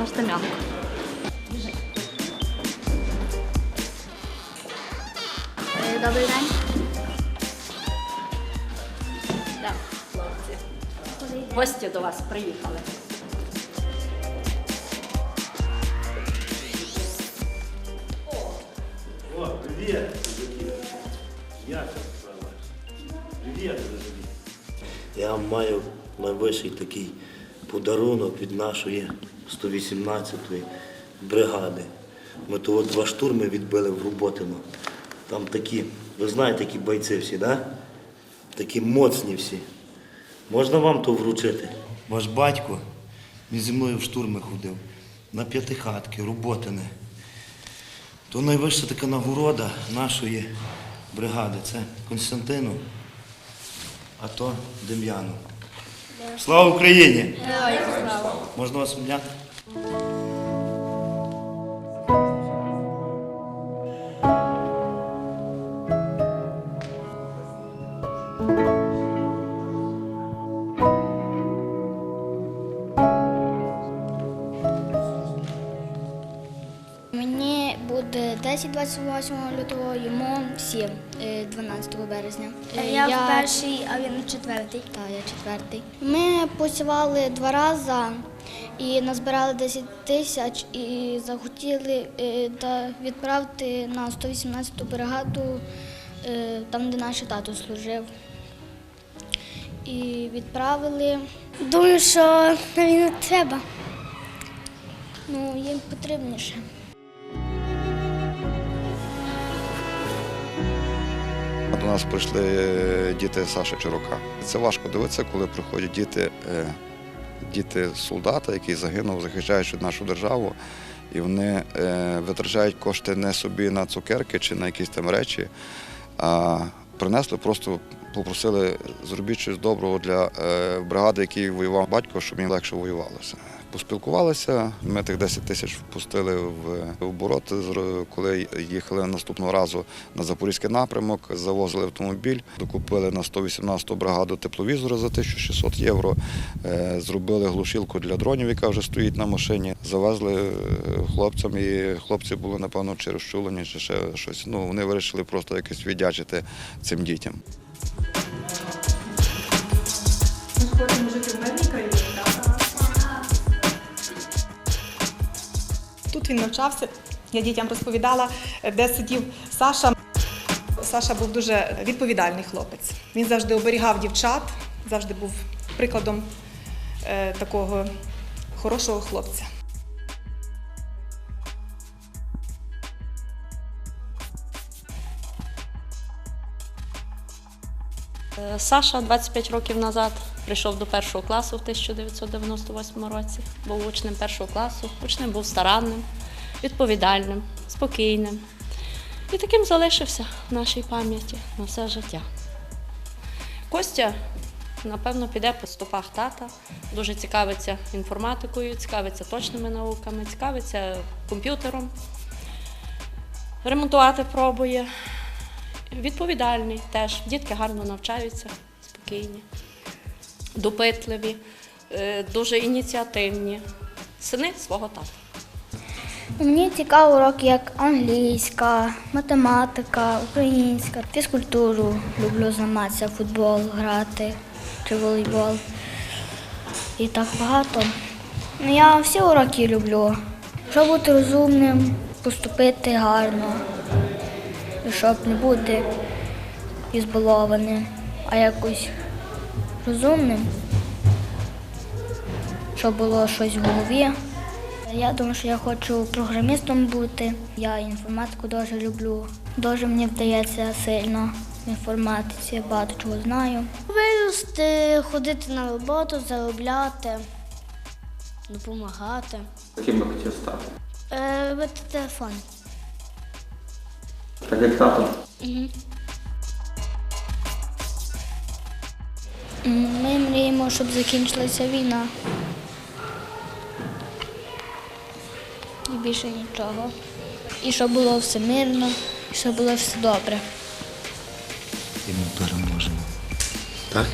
О, є. Наш Дем'янко. Біжи. Е, Добрий день. Да, хлопці. Гості до вас приїхали. О, привет! Як справа? Привіт. Я маю найвищий такий подарунок від нашої 118-ї бригади. Ми того два штурми відбили в Роботино. Там такі, ви знаєте, такі бойці всі, да? Такі моцні всі. Можна вам то вручити? Ваш батько він зі мною в штурми ходив. На п'ятихатки, Роботине. То найвища така нагорода нашої бригади. Це Константину, а то Дем'яну. Слава Україні! Можна вас обняти? Мені буде 10 28 лютого, йому 7 е, 12 березня. Е, Я перший, а він четвертий. Так, я четвертий. Ми працювали два рази і назбирали 10 тисяч і захотіли е, відправити на 118-ту бригаду, е, там, де наш тато служив. І відправили. Думаю, що війну треба. Ну, їм потрібніше. Нас прийшли е, діти Саші Чирока. Це важко дивитися, коли приходять діти, е, діти солдата, який загинув, захищаючи нашу державу, і вони е, витрачають кошти не собі на цукерки чи на якісь там речі, а принесли, просто попросили зробіть щось доброго для бригади, який воював батько, щоб їм легше воювалося. Поспілкувалися, ми тих 10 тисяч впустили в оборот, коли їхали наступного разу на Запорізький напрямок, завозили автомобіль, докупили на 118 бригаду тепловізора за 1600 євро, е, зробили глушилку для дронів, яка вже стоїть на машині, завезли е, хлопцям, і хлопці були, напевно, чи розчулені, чи ще щось. Ну, вони вирішили просто якось віддячити цим дітям. Ми хочемо жити Він навчався. Я дітям розповідала, де сидів Саша. Саша був дуже відповідальний хлопець. Він завжди оберігав дівчат, завжди був прикладом е, такого хорошого хлопця. Саша 25 років назад прийшов до першого класу в 1998 році. Був учнем першого класу. Учнем був старанним, відповідальним, спокійним. І таким залишився в нашій пам'яті на все життя. Костя, напевно, піде по стопах тата, дуже цікавиться інформатикою, цікавиться точними науками, цікавиться комп'ютером, ремонтувати пробує. Відповідальний теж. Дітки гарно навчаються, спокійні, допитливі, е, дуже ініціативні. Сини свого тата. Мені цікаво уроки як англійська, математика, українська, фізкультуру. Люблю займатися футбол, грати чи волейбол. І так багато. Ну, Я всі уроки люблю. Щоб бути розумним, поступити гарно, щоб не бути ізбалованим, а якось розумним, щоб було щось в голові. Я думаю, що я хочу програмістом бути. Я інформатику дуже люблю. Дуже мені вдається сильно в інформатиці, я багато чого знаю. Вирости, ходити на роботу, заробляти, допомагати. Ким би хотів стати? Е, робити телефон. Так як тато. Ми мріємо, щоб закінчилася війна. І більше нічого. І щоб було все мирно, і щоб було все добре. І ми переможемо. Так?